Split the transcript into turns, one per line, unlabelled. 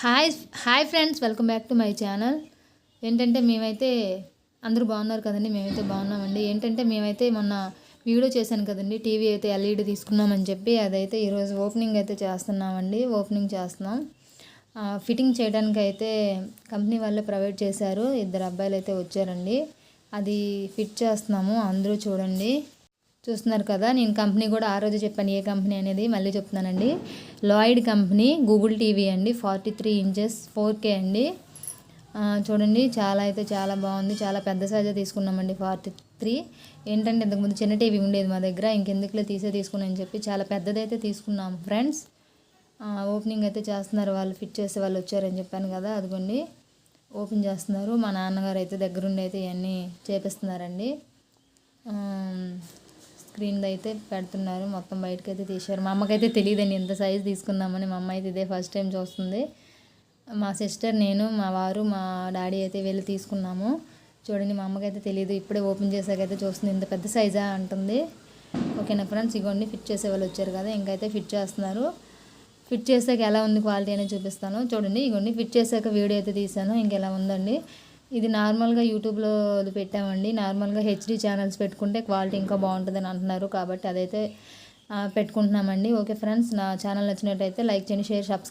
Hi hi friends welcome back to my channel. ఏంటంటే మేమైతే అందరూ బాగున్నారు కదండి మేమైతే బాగున్నామండి. ఏంటంటే మేమైతే మొన్న వీడియో చేశాను కదండి టీవీ అయితే ఎల్ఈడి తీసుకున్నామని చెప్పి అదైతే ఈరోజు ఓపెనింగ్ అయితే చేస్తున్నామండి ఓపెనింగ్ చేస్తున్నాం. ఫిట్టింగ్ చేయడానికి అయితే కంపెనీ వాళ్ళే ప్రొవైడ్ చేశారు ఇద్దరు అబ్బాయిలు అయితే వచ్చారండి. అది ఫిట్ చేస్తున్నాము అందరూ చూడండి. చూస్తున్నారు కదా నేను కంపెనీ కూడా ఆ రోజు చెప్పాను ఏ కంపెనీ అనేది మళ్ళీ చెప్తున్నానండి. లాయిడ్ కంపెనీ గూగుల్ టీవీ అండి forty three inches four K అండి చూడండి చాలా అయితే చాలా బాగుంది చాలా పెద్ద సైజే తీసుకున్నామండి ఫార్టీ త్రీ ఏంటంటే ఇంతకుముందు చిన్న టీవీ ఉండేది మా దగ్గర ఇంకెందుకులే తీసే తీసుకున్నాను చెప్పి చాలా పెద్దదైతే తీసుకున్నాం ఫ్రెండ్స్ ఓపెనింగ్ అయితే చేస్తున్నారు వాళ్ళు ఫిట్ చేసే వాళ్ళు వచ్చారని చెప్పాను కదా అదిగోండి. ఓపెన్ చేస్తున్నారు మా నాన్నగారు అయితే దగ్గరుండి అయితే ఇవన్నీ చేపిస్తున్నారండి. స్క్రీన్ అయితే పెడుతున్నారు. మొత్తం బయటకు అయితే తీశారు. మా అమ్మకైతే తెలియదండి ఎంత సైజ్ తీసుకుందామని. మా అమ్మ అయితే ఇదే ఫస్ట్ టైం చూస్తుంది. మా సిస్టర్ నేను మా వారు మా డాడీ అయితే వెళ్ళి తీసుకున్నాము. చూడండి మా అమ్మకైతే తెలియదు. ఇప్పుడే ఓపెన్ చేసాకైతే చూస్తుంది. ఇంత పెద్ద సైజా అంటుంది. ఓకేనా ఫ్రెండ్స్ ఇగోండి ఫిట్ చేసే వాళ్ళు వచ్చారు కదా ఇంకైతే ఫిట్ చేస్తున్నారు. ఫిట్ చేసాక ఎలా ఉంది క్వాలిటీ అనేది చూపిస్తాను. చూడండి ఇగోండి ఫిట్ చేసాక వీడియో అయితే తీసాను ఇంకెలా ఉందండి? ఇది నార్మల్గా యూట్యూబ్లో పెట్టామండి. నార్మల్గా హెచ్డి ఛానల్స్ పెట్టుకుంటే క్వాలిటీ ఇంకా బాగుంటుందని అంటున్నారు. కాబట్టి అదైతే పెట్టుకుంటున్నామండి. ఓకే ఫ్రెండ్స్ నా ఛానల్ నచ్చినట్టయితే లైక్ చేయండి షేర్ సబ్స్క్రైబ్